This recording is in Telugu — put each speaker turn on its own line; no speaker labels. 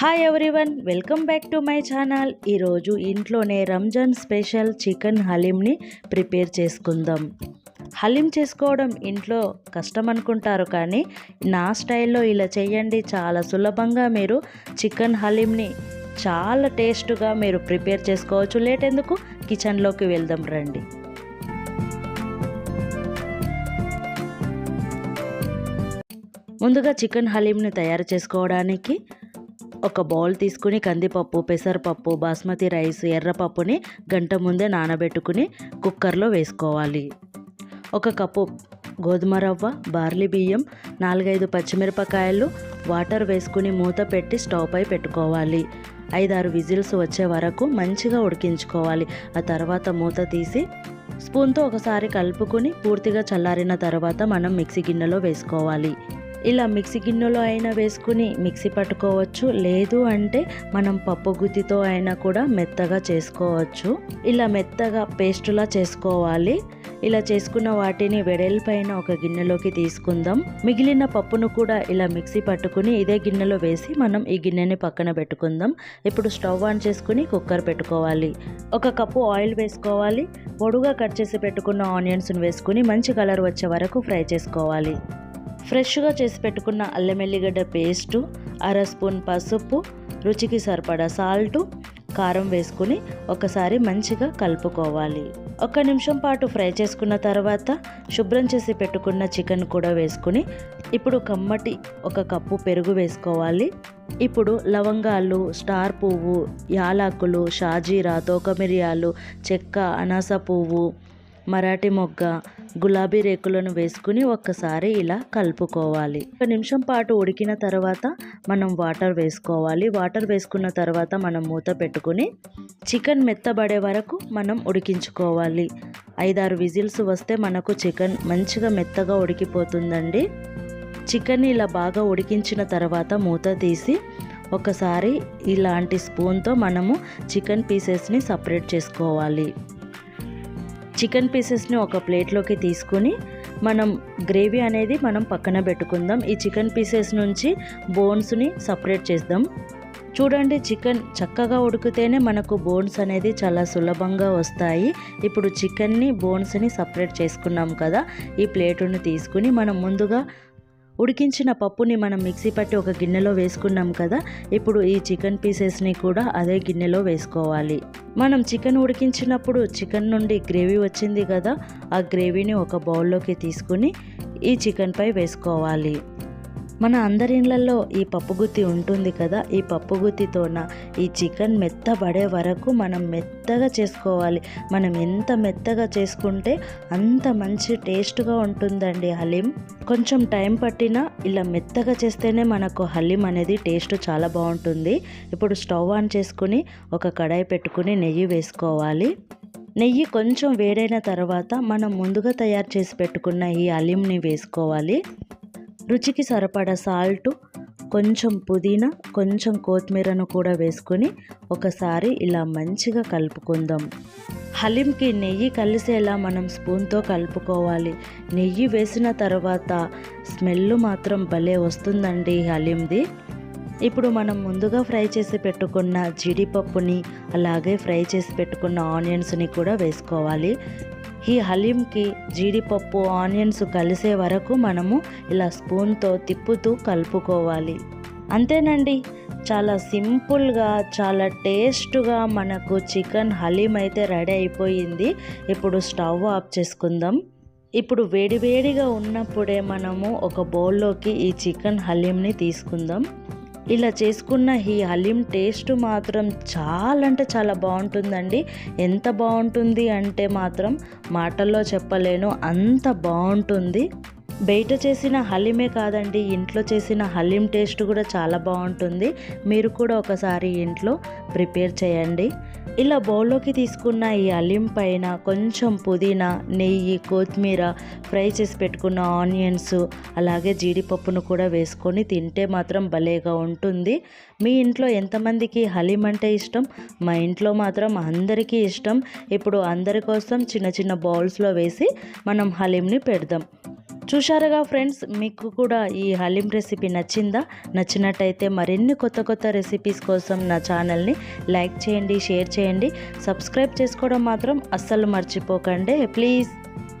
hi everyone welcome back to my channel ఈరోజు ఇంట్లోనే రంజాన్ స్పెషల్ చికెన్ హలీంని ప్రిపేర్ చేసుకుందాం హలీం చేసుకోవడం ఇంట్లో కష్టం అనుకుంటారు కానీ నా స్టైల్లో ఇలా చేయండి చాలా సులభంగా మీరు చికెన్ హలీంని చాలా టేస్ట్గా మీరు ప్రిపేర్ చేసుకోవచ్చు లేట్ ఎందుకు కిచెన్లోకి వెళ్దాం రండి ముందుగా చికెన్ హలీంని తయారు చేసుకోవడానికి ఒక బౌల్ తీసుకుని కందిపప్పు పెసరపప్పు బాస్మతి రైస్ ఎర్రపప్పుని గంట ముందే నానబెట్టుకుని కుక్కర్లో వేసుకోవాలి ఒక కప్పు గోధుమ రవ్వ బార్లీ బియ్యం నాలుగైదు పచ్చిమిరపకాయలు వాటర్ వేసుకుని మూత పెట్టి స్టవ్ పై పెట్టుకోవాలి ఐదారు విజిల్స్ వచ్చే వరకు మంచిగా ఉడికించుకోవాలి ఆ తర్వాత మూత తీసి స్పూన్తో ఒకసారి కలుపుకుని పూర్తిగా చల్లారిన తర్వాత మనం మిక్సీ గిన్నెలో వేసుకోవాలి ఇలా మిక్సీ గిన్నెలో అయినా వేసుకుని మిక్సీ పట్టుకోవచ్చు లేదు అంటే మనం పప్పు గుత్తితో అయినా కూడా మెత్తగా చేసుకోవచ్చు ఇలా మెత్తగా పేస్టులా చేసుకోవాలి ఇలా చేసుకున్న వాటిని వెడల్పైన ఒక గిన్నెలోకి తీసుకుందాం మిగిలిన పప్పును కూడా ఇలా మిక్సీ పట్టుకుని ఇదే గిన్నెలో వేసి మనం ఈ గిన్నెని పక్కన పెట్టుకుందాం ఇప్పుడు స్టవ్ ఆన్ చేసుకుని కుక్కర్ పెట్టుకోవాలి ఒక కప్పు ఆయిల్ వేసుకోవాలి పొడుగా కట్ చేసి పెట్టుకున్న ఆనియన్స్ను వేసుకుని మంచి కలర్ వచ్చే వరకు ఫ్రై చేసుకోవాలి ఫ్రెష్గా చేసి పెట్టుకున్న అల్లం ఎల్లిగడ్డ పేస్టు అర స్పూన్ పసుపు రుచికి సరిపడా సాల్టు కారం వేసుకుని ఒకసారి మంచిగా కలుపుకోవాలి ఒక నిమిషం పాటు ఫ్రై చేసుకున్న తర్వాత శుభ్రం చేసి పెట్టుకున్న చికెన్ కూడా వేసుకుని ఇప్పుడు కమ్మటి ఒక కప్పు పెరుగు వేసుకోవాలి ఇప్పుడు లవంగాలు స్టార్ పువ్వు యాలాకులు షాజీరా తోకమిరియాలు చెక్క అనాస పువ్వు మరాఠీ మొగ్గ గులాబీ రేకులను వేసుకుని ఒక్కసారి ఇలా కలుపుకోవాలి ఒక నిమిషం పాటు ఉడికిన తర్వాత మనం వాటర్ వేసుకోవాలి వాటర్ వేసుకున్న తర్వాత మనం మూత పెట్టుకుని చికెన్ మెత్తబడే వరకు మనం ఉడికించుకోవాలి ఐదారు విజిల్స్ వస్తే మనకు చికెన్ మంచిగా మెత్తగా ఉడికిపోతుందండి చికెన్ ఇలా బాగా ఉడికించిన తర్వాత మూత తీసి ఒకసారి ఇలాంటి స్పూన్తో మనము చికెన్ పీసెస్ని సపరేట్ చేసుకోవాలి చికెన్ పీసెస్ని ఒక ప్లేట్లోకి తీసుకుని మనం గ్రేవీ అనేది మనం పక్కన పెట్టుకుందాం ఈ చికెన్ పీసెస్ నుంచి బోన్స్ని సపరేట్ చేద్దాం చూడండి చికెన్ చక్కగా ఉడికితేనే మనకు బోన్స్ అనేది చాలా సులభంగా వస్తాయి ఇప్పుడు చికెన్ని బోన్స్ని సపరేట్ చేసుకున్నాం కదా ఈ ప్లేటుని తీసుకుని మనం ముందుగా ఉడికించిన పప్పుని మనం మిక్సీ పట్టి ఒక గిన్నెలో వేసుకున్నాం కదా ఇప్పుడు ఈ చికెన్ పీసెస్ని కూడా అదే గిన్నెలో వేసుకోవాలి మనం చికెన్ ఉడికించినప్పుడు చికెన్ నుండి గ్రేవీ వచ్చింది కదా ఆ గ్రేవీని ఒక బౌల్లోకి తీసుకుని ఈ చికెన్పై వేసుకోవాలి మన అందరి ఇళ్ళల్లో ఈ పప్పుగుత్తి ఉంటుంది కదా ఈ పప్పుగుత్తితోన ఈ చికెన్ మెత్తబడే వరకు మనం మెత్తగా చేసుకోవాలి మనం ఎంత మెత్తగా చేసుకుంటే అంత మంచి టేస్ట్గా ఉంటుందండి హలీం కొంచెం టైం పట్టినా ఇలా మెత్తగా చేస్తేనే మనకు హలీం అనేది టేస్ట్ చాలా బాగుంటుంది ఇప్పుడు స్టవ్ ఆన్ చేసుకుని ఒక కడాయి పెట్టుకుని నెయ్యి వేసుకోవాలి నెయ్యి కొంచెం వేడైన తర్వాత మనం ముందుగా తయారు చేసి పెట్టుకున్న ఈ అలీంని వేసుకోవాలి రుచికి సరిపడ సాల్ట్ కొంచెం పుదీనా కొంచెం కొత్తిమీరను కూడా వేసుకొని ఒకసారి ఇలా మంచిగా కలుపుకుందాం హలీంకి నెయ్యి కలిసేలా మనం స్పూన్తో కలుపుకోవాలి నెయ్యి వేసిన తర్వాత స్మెల్ మాత్రం భలే వస్తుందండి హలీంది ఇప్పుడు మనం ముందుగా ఫ్రై చేసి పెట్టుకున్న జీడిపప్పుని అలాగే ఫ్రై చేసి పెట్టుకున్న ఆనియన్స్ని కూడా వేసుకోవాలి ఈ హలీంకి జీడిపప్పు ఆనియన్స్ కలిసే వరకు మనము ఇలా స్పూన్తో తిప్పుతూ కలుపుకోవాలి అంతేనండి చాలా సింపుల్గా చాలా టేస్ట్గా మనకు చికెన్ హలీం అయితే రెడీ అయిపోయింది ఇప్పుడు స్టవ్ ఆఫ్ చేసుకుందాం ఇప్పుడు వేడివేడిగా ఉన్నప్పుడే మనము ఒక బౌల్లోకి ఈ చికెన్ హలీంని తీసుకుందాం ఇలా చేసుకున్న ఈ హలీం టేస్ట్ మాత్రం చాలా అంటే చాలా బాగుంటుందండి ఎంత బాగుంటుంది అంటే మాత్రం మాటల్లో చెప్పలేను అంత బాగుంటుంది బయట చేసిన హలీమే కాదండి ఇంట్లో చేసిన హలీం టేస్ట్ కూడా చాలా బాగుంటుంది మీరు కూడా ఒకసారి ఇంట్లో ప్రిపేర్ చేయండి ఇలా బౌల్లోకి తీసుకున్న ఈ అలీం పైన కొంచెం పుదీనా నెయ్యి కొత్తిమీర ఫ్రై చేసి పెట్టుకున్న ఆనియన్స్ అలాగే జీడిపప్పును కూడా వేసుకొని తింటే మాత్రం భలేగా ఉంటుంది మీ ఇంట్లో ఎంతమందికి హలీం అంటే ఇష్టం మా ఇంట్లో మాత్రం అందరికీ ఇష్టం ఇప్పుడు అందరి కోసం చిన్న చిన్న బౌల్స్లో వేసి మనం హలీంని పెడదాం చూశారుగా ఫ్రెండ్స్ మీకు కూడా ఈ హలీం రెసిపీ నచ్చిందా నచ్చినట్టయితే మరిన్ని కొత్త కొత్త రెసిపీస్ కోసం నా ఛానల్ని లైక్ చేయండి షేర్ చేయండి సబ్స్క్రైబ్ చేసుకోవడం మాత్రం అస్సలు మర్చిపోకండి ప్లీజ్